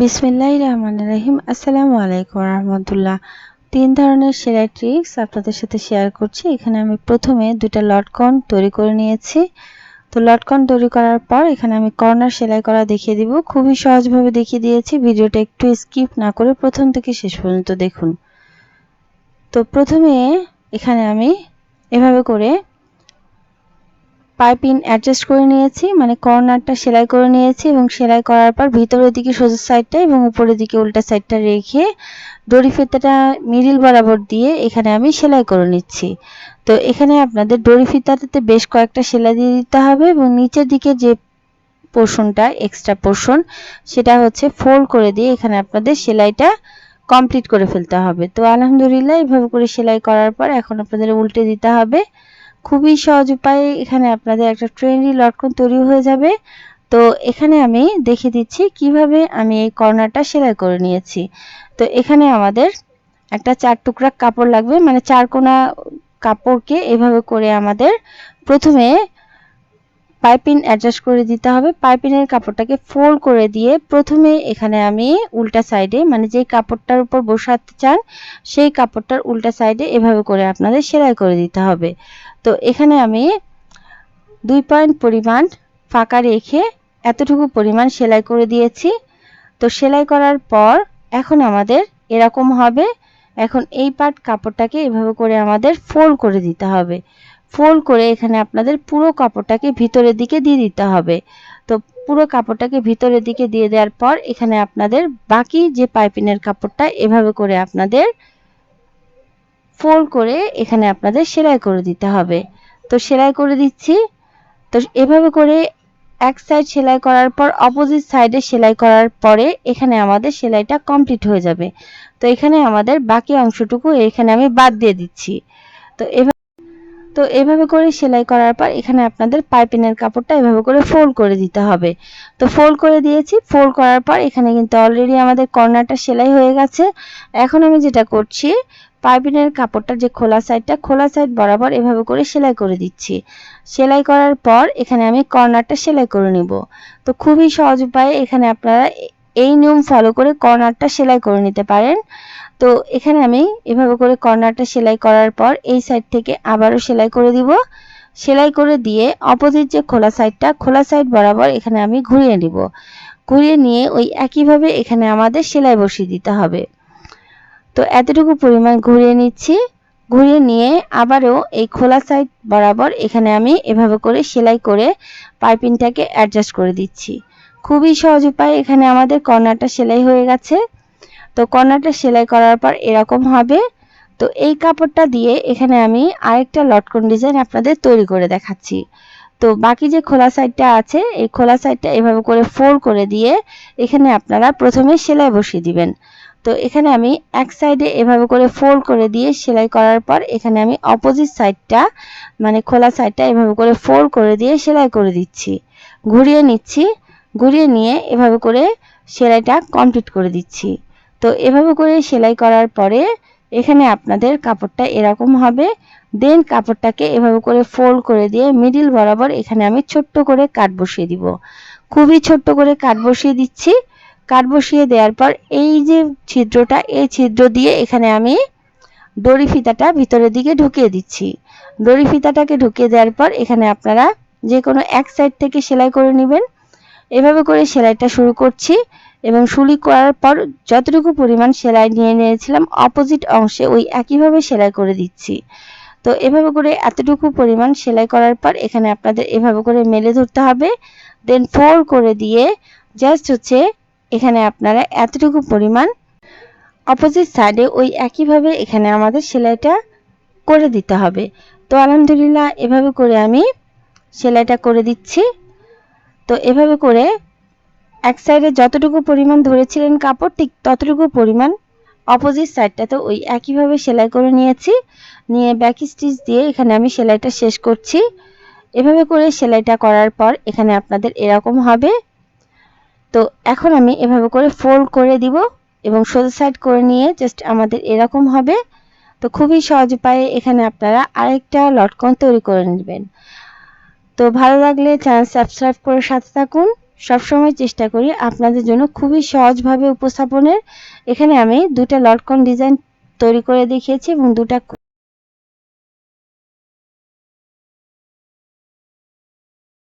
বিসমিল্লাহ রহমান রহিম। আসসালামু আলাইকুম রহমতুল্লাহ। তিন ধরনের সেলাই ট্রিক্স আপনাদের সাথে শেয়ার করছি। এখানে আমি প্রথমে দুটা লটকন তৈরি করে নিয়েছি। তো লটকন তৈরি করার পর এখানে আমি কর্নার সেলাই করা দেখিয়ে দিব। খুবই সহজভাবে দেখিয়ে দিয়েছি। ভিডিওটা একটু স্কিপ না করে প্রথম থেকে শেষ পর্যন্ত দেখুন। তো প্রথমে এখানে আমি এভাবে করে পাইপিং অ্যাডজাস্ট করে নিয়েছি মানে কর্নারটা সেলাই করে নিয়েছি এবং সেলাই করার পর ভিতরের দিকে সোজা সাইডটা এবং উপরের দিকে উল্টা সাইডটা রেখে দড়ি ফিতাটা মিডিল বরাবর দিয়ে এখানে আমি সেলাই করে নিচ্ছি। তো এখানে আপনাদের দড়ি ফিতাটাতে বেশ কয়েকটা সেলাই দিয়ে দিতে হবে এবং নিচের দিকে যে পোর্শনটা এক্সট্রা পোর্শন সেটা হচ্ছে ফোল্ড করে দিয়ে এখানে আপনাদের সেলাইটা কমপ্লিট করে ফেলতে হবে। তো আলহামদুলিল্লাহ এইভাবে করে সেলাই করার পর এখন আপনাদের উল্টে দিতে হবে। খুবই সহজ উপায়ে এখানে আপনাদের একটা ট্রেন্ডি লটকন তৈরি হয়ে যাবে। তো এখানে আমি দেখে দিচ্ছি কীভাবে আমি এই কর্নারটা সেলাই করে নিয়েছি। তো এখানে আমাদের একটা চার টুকরা কাপড় লাগবে মানে চার কোনা কাপড়কে এভাবে করে আমাদের প্রথমে পাইপিং অ্যাডজাস্ট করে দিতে হবে। পাইপিনের কাপড়টাকে ফোল্ড করে দিয়ে প্রথমে এখানে আমি উল্টা সাইডে মানে যেই কাপড়টার উপর বসাতে চান, সেই কাপড়টার উল্টা সাইডে এভাবে করে আপনাদের সেলাই করে দিতে হবে। তো এখানে আমি দুই পয়েন্ট পরিমাণ ফাঁকা রেখে এতটুকু পরিমাণ সেলাই করে দিয়েছি। তো সেলাই করার পর এখন আমাদের এরকম হবে। এখন এই পার্ট কাপড়টাকে এভাবে করে আমাদের ফোল্ড করে দিতে হবে। ফোল্ড করে এখানে আপনাদের পুরো কাপড়টাকে ভিতরের দিকে দিয়ে দিতে হবে। তো পুরো কাপড়টাকে ভিতরের দিকে দিয়ে দেওয়ার পর এখানে আপনাদের বাকি যে পাইপিনের কাপড়টা এভাবে করে আপনাদের ফোল্ড করে এখানে আপনাদের সেলাই করে দিতে হবে। তো সেলাই করে দিচ্ছি। তো এভাবে করে এক সাইড সেলাই করার পর অপোজিট সাইডে সেলাই করার পরে এখানে আমাদের সেলাইটা কমপ্লিট হয়ে যাবে। তো এখানে আমাদের বাকি অংশটুকু এখানে আমি বাদ দিয়ে দিচ্ছি। তো এভাবে তো এভাবে করে সেলাই করার পর এখানে আপনাদের পাইপিনের কাপড়টা এভাবে করে ফোল্ড করে দিতে হবে। তো ফোল্ড করে দিয়েছি ফোল্ড করার পর এখানে কিন্তু অলরেডি আমাদের কর্নারটা সেলাই হয়ে গেছে। এখন আমি যেটা করছি, পাইপিনের কাপড়টা যে খোলা সাইডটা খোলা সাইড বরাবর এভাবে করে সেলাই করে দিচ্ছি। সেলাই করার পর এখানে আমি কর্নারটা সেলাই করে নিব। তো খুবই সহজ উপায়ে এখানে আপনারা এই নিয়ম ফলো করে কর্নারটা সেলাই করে নিতে পারেন। তো এখানে আমি এভাবে করে কর্নারটা সেলাই করার পর এই সাইড থেকে আবারও সেলাই করে দিব। সেলাই করে দিয়ে অপোজিট যে খোলা সাইডটা খোলা সাইড বরাবর এখানে আমি ঘুরিয়ে নিব। ঘুরিয়ে নিয়ে ওই একইভাবে এখানে আমাদের সেলাই বসিয়ে দিতে হবে। তো এতটুকু পরিমাণ ঘুরিয়ে নিচ্ছি। ঘুরিয়ে নিয়ে আবারও এই খোলা সাইড বরাবর এখানে আমি এভাবে করে সেলাই করে পাইপিংটাকে অ্যাডজাস্ট করে দিচ্ছি। খুবই সহজ উপায়, এখানে আমাদের কর্নারটা সেলাই হয়ে গেছে। তো কর্নারটা সেলাই করার পর এরকম হবে। তো এই কাপড়টা দিয়ে এখানে আমি আরেকটা লটকন ডিজাইন আপনাদের তৈরি করে দেখাচ্ছি। তো বাকি যে খোলা সাইডটা আছে, এই খোলা সাইডটা এভাবে করে ফোল্ড করে দিয়ে এখানে আপনারা প্রথমে সেলাই বসিয়ে দিবেন। তো এখানে আমি এক সাইডে এভাবে করে ফোল্ড করে দিয়ে সেলাই করার পর এখানে আমি অপোজিট সাইডটা মানে খোলা সাইডটা এভাবে করে ফোল্ড করে দিয়ে সেলাই করে দিচ্ছি। ঘুরিয়ে নিচ্ছি, ঘুরিয়ে নিয়ে এভাবে করে সেলাইটা কমপ্লিট করে দিচ্ছি। তো এভাবে করে সেলাই করার পরে এখানে আপনাদের কাপড়টা এরকম হবে। দেন কাপড়টাকে এভাবে করে ফোল্ড করে দিয়ে মিডিল বরাবর এখানে আমি ছোট্ট করে কাট বসিয়ে দিব। খুবই ছোট্ট করে কাট বসিয়ে দিচ্ছি। কাট বসিয়ে দেওয়ার পর এই যে ছিদ্রটা, এই ছিদ্র দিয়ে এখানে আমি দড়ি ফিতাটা ভিতরের দিকে ঢুকিয়ে দিচ্ছি। দড়ি ফিতাটাকে ঢুকিয়ে দেওয়ার পর এখানে আপনারা যে কোনো এক সাইড থেকে সেলাই করে নেবেন। এভাবে করে সেলাইটা শুরু করছি। এবং শুলি করার পর যতটুকু পরিমাণ সেলাই নিয়ে নিয়েছিলাম অপোজিট অংশে ওই একইভাবে সেলাই করে দিচ্ছি। তো এভাবে করে এতটুকু পরিমাণ সেলাই করার পর এখানে আপনাদের এভাবে করে মেলে ধরতে হবে। দেন ফোর করে দিয়ে জাস্ট হচ্ছে এখানে আপনারা এতটুকু পরিমাণ অপোজিট সাইডে ওই একইভাবে এখানে আমাদের সেলাইটা করে দিতে হবে। তো আলহামদুলিল্লাহ এভাবে করে আমি সেলাইটা করে দিচ্ছি। তো এভাবে করে এক সাইডে যতটুকু পরিমাণ ধরেছিলেন কাপড়, ঠিক ততটুকু পরিমাণ অপোজিট সাইডটাতে ওই একইভাবে সেলাই করে নিয়েছি। নিয়ে ব্যাক স্টিচ দিয়ে এখানে আমি সেলাইটা শেষ করছি। এভাবে করে সেলাইটা করার পর এখানে আপনাদের এরকম হবে। তো এখন আমি এভাবে করে ফোল্ড করে দিব এবং সোজা সাইড করে নিয়ে জাস্ট আমাদের এরকম হবে। তো খুবই সহজ উপায়ে এখানে আপনারা আরেকটা লটকন তৈরি করে নেবেন। তো ভালো লাগলে চ্যানেল সাবস্ক্রাইব করে সাথে থাকুন। সবসময় চেষ্টা করি আপনাদের জন্য খুবই সহজভাবে উপস্থাপনের। এখানে আমি দুটা লটকন ডিজাইন তৈরি করে দেখিয়েছি এবং দুটা